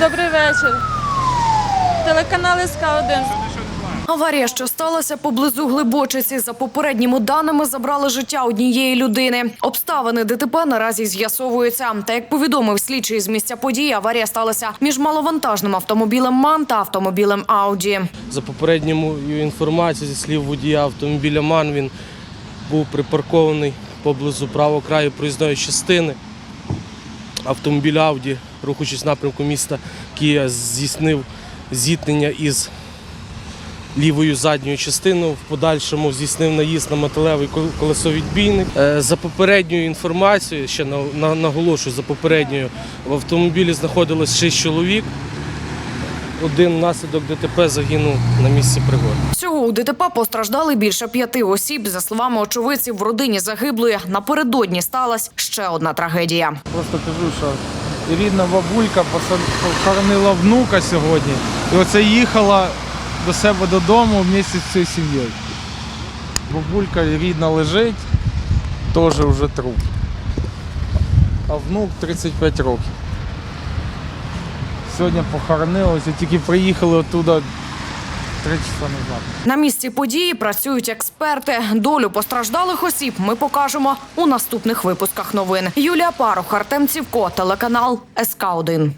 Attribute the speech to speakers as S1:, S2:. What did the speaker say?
S1: Добрий вечір. Телеканал СК 1
S2: Аварія, що сталася поблизу Глибочиці, за попередніми даними забрали життя однієї людини. Обставини ДТП наразі з'ясовуються. Та як повідомив слідчий з місця події, аварія сталася між маловантажним автомобілем МАН та автомобілем Ауді.
S3: За попередньою інформацією, зі слів водія автомобіля МАН, він був припаркований поблизу правого краю проїзної частини. Автомобіль Ауді, рухаючись в напрямку міста Кія, здійснив зіткнення із лівою задньою частиною. В подальшому здійснив наїзд на металевий кол- колесовідбійник. Е, За попередньою інформацією, ще на- на- наголошую, за попередньою, в автомобілі знаходилось 6 чоловік. Один внаслідок ДТП загинув на місці пригоди.
S2: Всього у ДТП постраждали більше п'яти осіб. За словами очевидців, в родині загиблої напередодні сталася ще одна трагедія.
S4: Просто кажу, що рідна бабулька похоронила внука сьогодні. І оце їхала до себе додому вместе з цією сім'єю. Бабулька рідна лежить, теж вже труп. А внук 35 років. Сьогодні похоронилося, тільки приїхали оттуда три часа назад.
S2: На місці події працюють експерти. Долю постраждалих осіб ми покажемо у наступних випусках новин. Юлія Парух, Артем Цівко, телеканал СК 1